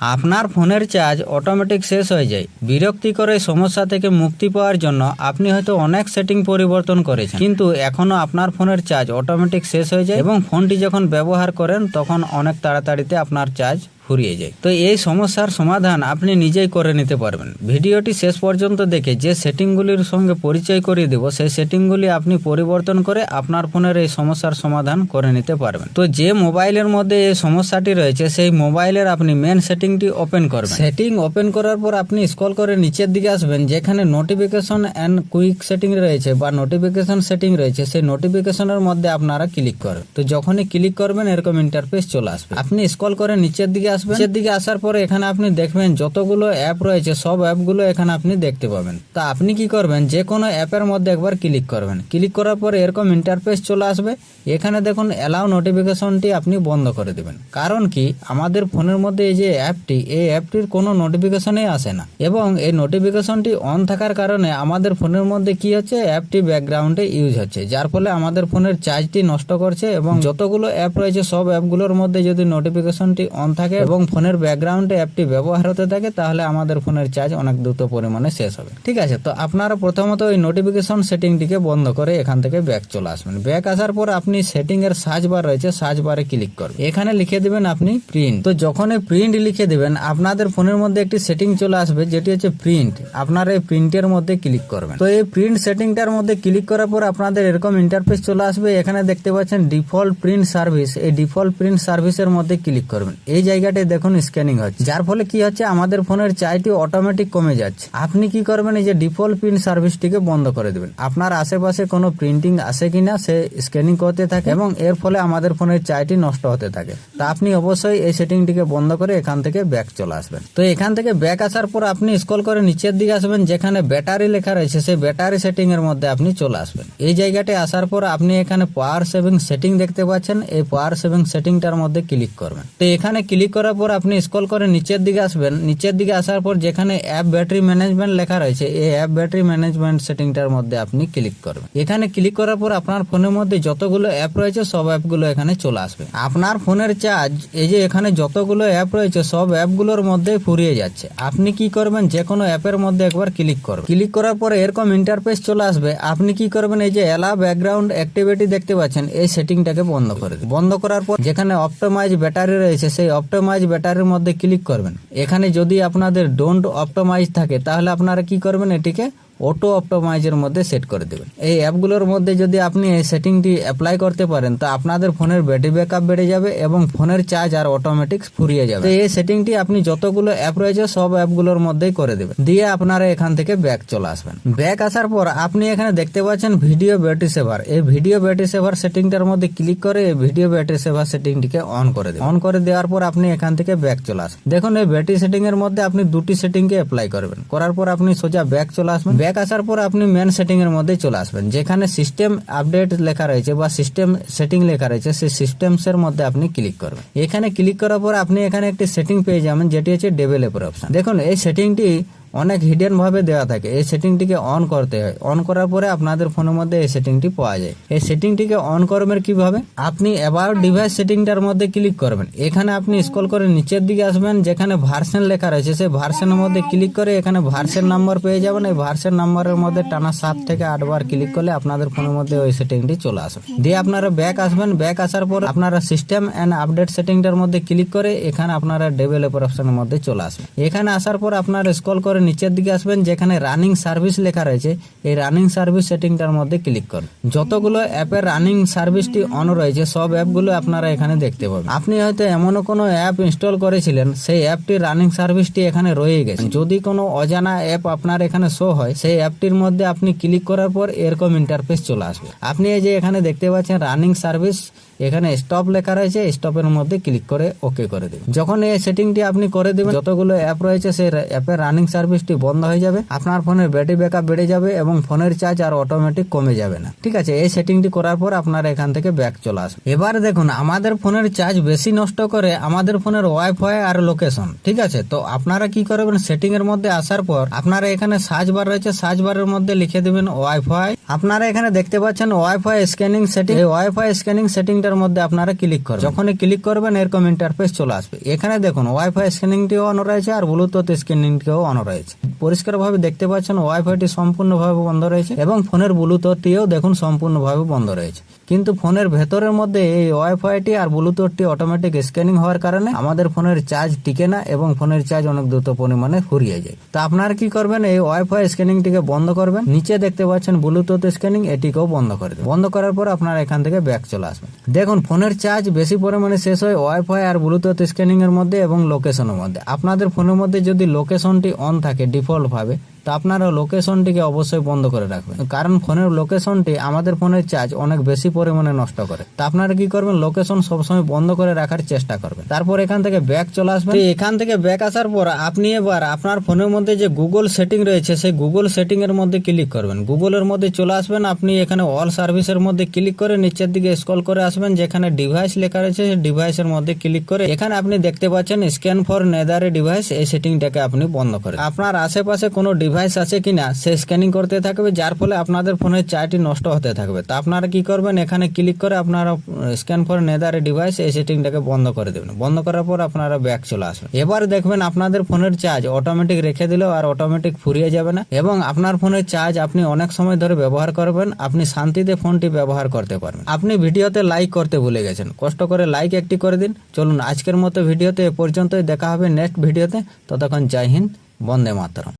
আপনার ফোনের charge automatic শেষ হয়ে যায়। বিরক্তিকর এই সমস্যা থেকে মুক্তি পাওয়ার জন্য আপনি হয়তো অনেক সেটিং পরিবর্তন করেছেন। কিন্তু এখনও আপনার ফোনের চার্জ অটোমেটিক শেষ হয়ে যায় এবং ফোনটি যখন ব্যবহার করেন, তখন অনেক তাড়াতাড়িতে আপনার চার্জ ফুরিয়ে যায়। তো এই সমস্যার সমাধান আপনি নিজেই করে নিতে পারবেন। ভিডিওটি শেষ পর্যন্ত দেখে যে সেটিংগুলির সঙ্গে পরিচয় করিয়ে দেব, সেই সেটিংগুলি আপনি পরিবর্তন করে আপনার ফোনের এই সমস্যার সমাধান করে নিতে পারবেন। তো যে মোবাইলের মধ্যে এই সমস্যাটি রয়েছে, সেই মোবাইলের আপনি মেন সেটিংটি ওপেন করবেন। সেটিং ওপেন করার পর আপনি স্ক্রল করে নিচের দিকে আসবেন, যেখানে নোটিফিকেশন অ্যান্ড কুইক সেটিং রয়েছে বা নোটিফিকেশন সেটিং রয়েছে, সেই নোটিফিকেশনের মধ্যে আপনারা ক্লিক করেন তো যখনই ক্লিক করবেন, এরকম ইন্টারফেস চলে আসবে। আপনি স্ক্রল করে নিচের দিকে আসবেন। নিচের দিকে আসার পরে এখানে আপনি দেখবেন যতগুলো অ্যাপ রয়েছে, সব অ্যাপগুলো এখানে আপনি দেখতে পাবেন। তা আপনি কি করবেন? যে কোনো অ্যাপের মধ্যে একবার ক্লিক করবেন। ক্লিক করার পরে এরকম ইন্টারফেস চলে আসবে। এখানে দেখুন অ্যালাউ নোটিফিকেশনটি আপনি বন্ধ করে দেবেন। কারণ কি? আমাদের ফোনের মধ্যে এই যে অ্যাপটি এই অ্যাপটির কোনো নোটিফিকেশনই আসে না। এবং এই নোটিফিকেশনটি অন থাকার কারণে আমাদের ফোনের মধ্যে কি হচ্ছে? অ্যাপটি ব্যাকগ্রাউন্ডে ইউজ হচ্ছে। যার ফলে আমাদের ফোনের চার্জটি নষ্ট করছে এবং যতগুলো অ্যাপ রয়েছে, সব অ্যাপগুলোর মধ্যে যদি নোটিফিকেশনটি অন থাকে এবং ফোনের ব্যাকগ্রাউন্ডে অ্যাপটি ব্যবহার হতে থাকে, তাহলে আমাদের ফোনের চার্জ অনেক দ্রুত পরিমাণে শেষ হবে। ঠিক আছে, তো আপনারা প্রথমত ওই নোটিফিকেশন সেটিংটিকে বন্ধ করে এখান থেকে ব্যাক চলে আসবেন। ব্যাক আসার পর আপনি সেটিং এর সার্চ বার রয়েছে সার্চ বারে ক্লিক করবেন। এখানে লিখে দিবেন আপনি প্রিন্ট তো যখন এই প্রিন্ট লিখে দিবেন, আপনাদের ফোনের মধ্যে একটি সেটিং চলে আসবে, যেটি হচ্ছে প্রিন্ট আপনারা এই প্রিন্টের মধ্যে ক্লিক করবেন। তো এই প্রিন্ট সেটিংটার মধ্যে ক্লিক করার পর আপনাদের এরকম ইন্টারফেস চলে আসবে। এখানে দেখতে পাচ্ছেন ডিফল্ট প্রিন্ট সার্ভিস এই ডিফল্ট প্রিন্ট সার্ভিসের মধ্যে ক্লিক করবেন। এই জায়গাটায় দেখুন স্ক্যানিং হচ্ছে। যার ফলে কি হচ্ছে, আমাদের ফোনের চার্জটি অটোমেটিক কমে যাচ্ছে। আপনি কি করবেন, এই যে ডিফল্ট প্রিন্ট সার্ভিসটিকে বন্ধ করে দেবেন। আপনার আশেপাশে কোনো প্রিন্টিং আসে কিনা, সে স্ক্যানিং করতে থাকে এবং এর ফলে আমাদের ফোনের চার্জটি নষ্ট হতে থাকে। তা আপনি অবশ্যই এই সেটিংটিকে বন্ধ করে এখান থেকে ব্যাক চলে আসবেন। তো এখান থেকে ব্যাক আসার পর আপনি স্কল করে নিচের দিকে আসবেন, যেখানে ব্যাটারি লেখা রয়েছে, সেই ব্যাটারি সেটিং এর মধ্যে আপনি চলে আসবেন। এই জায়গাটি আসার পর আপনি এখানে পাওয়ার সেভিং সেটিং দেখতে পাচ্ছেন। এই পাওয়ার সেভিং সেটিংটার মধ্যে ক্লিক করবেন। তো এখানে ক্লিক করার পর আপনি স্ক্রল করে নিচের দিকে আসবেন। নিচের দিকে আসার পর যেখানে অ্যাপ ব্যাটারি ম্যানেজমেন্ট লেখা রয়েছে, এই অ্যাপ ব্যাটারি ম্যানেজমেন্ট সেটিংটার মধ্যে আপনি ক্লিক করবেন। এখানে ক্লিক করার পর আপনার ফোনের মধ্যে যতগুলো অ্যাপ রয়েছে, সব অ্যাপগুলো এখানে চলে আসবে। আপনার ফোনের চার্জ এই যে এখানে যতগুলো অ্যাপ রয়েছে, সব অ্যাপগুলোর মধ্যে ফুরিয়ে যাচ্ছে। আপনি কি করবেন? যে কোনো অ্যাপের মধ্যে একবার ক্লিক করবেন। ক্লিক করার পরে এরকম ইন্টারফেস চলে আসবে। আপনি কি করবেন? এই যে এলা ব্যাকগ্রাউন্ড অ্যাক্টিভিটি দেখতে পাচ্ছেন, এই সেটিংটাকে বন্ধ করে বন্ধ করার পর যেখানে অপটোমাইজ ব্যাটারি রয়েছে, সেই অপটোমাইজ ব্যাটারির মধ্যে ক্লিক করবেন। এখানে যদি আপনাদের ডোন্ট অপটোমাইজ থাকে, তাহলে আপনারা কি করবেন এটিকে অটো অপটোমাইজের মধ্যে সেট করে দেবেন। এই অ্যাপগুলোর মধ্যে যদি আপনি এই সেটিংটি অ্যাপ্লাই করতে পারেন, তা আপনাদের ফোনের ব্যাটারি ব্যাকআপ বেড়ে যাবে এবং ফোনের চার্জ আর অটোমেটিক ফুরিয়ে যাবে। এই সেটিংটি আপনি যতগুলো অ্যাপ রয়েছে, সব অ্যাপগুলোর মধ্যেই করে দেবেন। দিয়ে আপনারা এখান থেকে ব্যাক চলে আসবেন। ব্যাক আসার পর আপনি এখানে দেখতে পাচ্ছেন ভিডিও ব্যাটারি সেভার এই ভিডিও ব্যাটারি সেভার সেটিংটার মধ্যে ক্লিক করে এই ভিডিও ব্যাটারি সেভার সেটিংটিকে অন করে দেবেন। অন করে দেওয়ার পর আপনি এখান থেকে ব্যাক চলে আসবেন। দেখুন, এই ব্যাটারি সেটিং এর মধ্যে আপনি দুটি সেটিংকে অ্যাপ্লাই করবেন। করার পর আপনি সোজা ব্যাক চলে আসবেন। ব্যাক আসার পর আপনি মেন সেটিং এর মধ্যে চলে আসবেন। যেখানে সিস্টেম আপডেট লেখা রয়েছে বা সিস্টেম সেটিং লেখা রয়েছে, সেই সিস্টেমস এর মধ্যে আপনি ক্লিক করবেন। এখানে ক্লিক করার পর আপনি এখানে একটি সেটিং পেয়ে যাবেন, যেটি হচ্ছে ডেভেলপার অপশন দেখুন, এই সেটিংটি অনেক হিডেনভাবে দেওয়া থাকে। এই সেটিংটিকে অন করতে হয়। অন করার পরে আপনাদের ফোনের মধ্যে এই সেটিংটি পাওয়া যায়। এই সেটিংটিকে অন করবেন কীভাবে? আপনি অ্যাবাউট ডিভাইস সেটিংটার মধ্যে ক্লিক করবেন। এখানে আপনি স্ক্রল করে নিচের দিকে আসবেন, যেখানে ভার্সন লেখা রয়েছে। সেই ভার্সনের মধ্যে ক্লিক করে এখানে ভার্সন নাম্বার পেয়ে যাবেন। এই ভার্সন নাম্বারের মধ্যে টানা সাত থেকে আট বার ক্লিক করলে আপনাদের ফোনের মধ্যে ওই সেটিংটি চলে আসবে। দিয়ে আপনারা ব্যাক আসবেন। ব্যাক আসার পর আপনারা সিস্টেম অ্যান্ড আপডেট সেটিংটার মধ্যে ক্লিক করে এখানে আপনারা ডেভেলপার অপশনের মধ্যে চলে আসবেন। এখানে আসার পর আপনারা স্ক্রল করে নিচের দিকে আসবেন, যেখানে রানিং সার্ভিস লেখা রয়েছে। এই রানিং সার্ভিস সেটিংটার মধ্যে ক্লিক করুন। যতগুলো অ্যাপের রানিং সার্ভিসটি অন রয়েছে, সব অ্যাপগুলো আপনারা এখানে দেখতে পাবেন। আপনি হয়তো এমনও কোনো অ্যাপ ইনস্টল করেছিলেন, সেই অ্যাপটির রানিং সার্ভিসটি এখানে রয়ে গেছে। যদি কোনো অজানা অ্যাপ আপনার এখানে শো হয়, সেই অ্যাপটির মধ্যে আপনি ক্লিক করার পর এরকম ইন্টারফেস চলে আসবে। আপনি এই যে এখানে দেখতে পাচ্ছেন রানিং সার্ভিস এখানে স্টপ লেখা রয়েছে স্টপের মধ্যে ক্লিক করে ওকে করে দেবেন যখন এই সেটিংটি আপনি করে দেবেন, যতগুলো অ্যাপ রয়েছে, সেই অ্যাপের রানিং সার্ভিসটি বন্ধ হয়ে যাবে, আপনার ফোনের ব্যাটারি ব্যাকআপ বেড়ে যাবে এবং ফোনের চার্জ আর অটোমেটিক কমে যাবে না। ঠিক আছে, এই সেটিংটি করার পর আপনারা এখান থেকে ব্যাক চলে আসবে। এবার দেখুন, আমাদের ফোনের চার্জ বেশি নষ্ট করে আমাদের ফোনের ওয়াইফাই আর লোকেশন ঠিক আছে? তো আপনারা কি করবেন সেটিং এর মধ্যে আসার পর আপনারা এখানে সার্চ বার রয়েছে সার্চ বারের মধ্যে লিখে দেবেন ওয়াইফাই আপনারা এখানে দেখতে পাচ্ছেন wifi scanning setting wifi scanning সেটিংটা সেটিংটার মধ্যে আপনারা ক্লিক করবেন। যখনই ক্লিক করবেন এরকম ইন্টারফেস চলে আসবে। এখানে দেখুন ওয়াইফাই স্ক্যানিংটিও অন রয়েছে আর ব্লুটুথ স্ক্যানিংটিও অন রয়েছে। পরিষ্কার ভাবে দেখতে পাচ্ছেন ওয়াইফাইটি সম্পূর্ণভাবে বন্ধ রয়েছে এবং ফোনের ব্লুটুথটিও দেখুন, সম্পূর্ণভাবে বন্ধ রয়েছে। কিন্তু ফোনের ভেতরের মধ্যে এই ওয়াইফাইটি আর ব্লুটুথটি অটোমেটিক স্ক্যানিং হওয়ার কারণে আমাদের ফোনের চার্জ টিকে না এবং ফোনের চার্জ অনেক দ্রুত পরিমাণে ফুরিয়ে যায়। তো আপনারা কি করবেন? এই ওয়াইফাই স্ক্যানিংটিকে বন্ধ করবেন। নিচে দেখতে পাচ্ছেন ব্লুটুথ স্ক্যানিং এটিকেও বন্ধ করে দেবেন। বন্ধ করার পর আপনারা এখান থেকে ব্যাক চলে আসবেন। দেখুন, ফোনের চার্জ বেশি পরিমাণে শেষ হয় ওয়াইফাই আর ব্লুটুথ স্ক্যানিং এর মধ্যে এবং লোকেশনের মধ্যে। আপনাদের ফোনের মধ্যে যদি লোকেশনটি অন থাকে ডিফল্ট ভাবে তো আপনারা লোকেশনটিকে অবশ্যই বন্ধ করে রাখবেন। কারণ ফোনের লোকেশনটি আমাদের ফোনের চার্জ অনেক বেশি পরিমাণে নষ্ট করে। তা আপনারা কি করবেন? লোকেশন সবসময় বন্ধ করে রাখার চেষ্টা করবেন। তারপর এখান থেকে ব্যাক চলে আসবেন। এখান থেকে ব্যাক আসার পর আপনি এবার আপনার ফোনের মধ্যে যে গুগল সেটিং রয়েছে, সেই গুগল সেটিং এর মধ্যে ক্লিক করবেন। গুগলের মধ্যে চলে আসবেন, আপনি এখানে অল সার্ভিসের মধ্যে ক্লিক করে নিচের দিকে স্ক্রল করে আসবেন, যেখানে ডিভাইস লেখা রয়েছে, সেই ডিভাইসের মধ্যে ক্লিক করে এখানে আপনি দেখতে পাচ্ছেন স্ক্যান ফর নেদারে ডিভাইস এই সেটিংটাকে আপনি বন্ধ করেন আপনার আশেপাশে কোনো ডিভাইস আছে কিনা, সে স্ক্যানিং করতে থাকবে, যার ফলে আপনাদের ফোনের চার্জটি নষ্ট হতে থাকবে। তা আপনারা কি করবেন? এখানে ক্লিক করে আপনারা স্ক্যান ফর নেদারে ডিভাইস এই সেটিংটাকে বন্ধ করে দেবেন। বন্ধ করার পর আপনারা ব্যাক চলে আসবেন। এবার দেখবেন আপনাদের ফোনের চার্জ অটোমেটিক রেখে দিলেও আর অটোমেটিক ফুরিয়ে যাবে না। এবং আপনার ফোনের চার্জ আপনি অনেক সময় ধরে ব্যবহার করবেন, আপনি শান্তিতে ফোনটি ব্যবহার করতে পারবেন। আপনি ভিডিওতে লাইক করতে ভুলে গেছেন। কষ্ট করে লাইক একটি করে দিন। চলুন আজকের মতো ভিডিওতে এ পর্যন্তই। দেখা হবে নেক্সট ভিডিওতে। ততক্ষণ জয় হিন্দ, বন্দে মাতরম।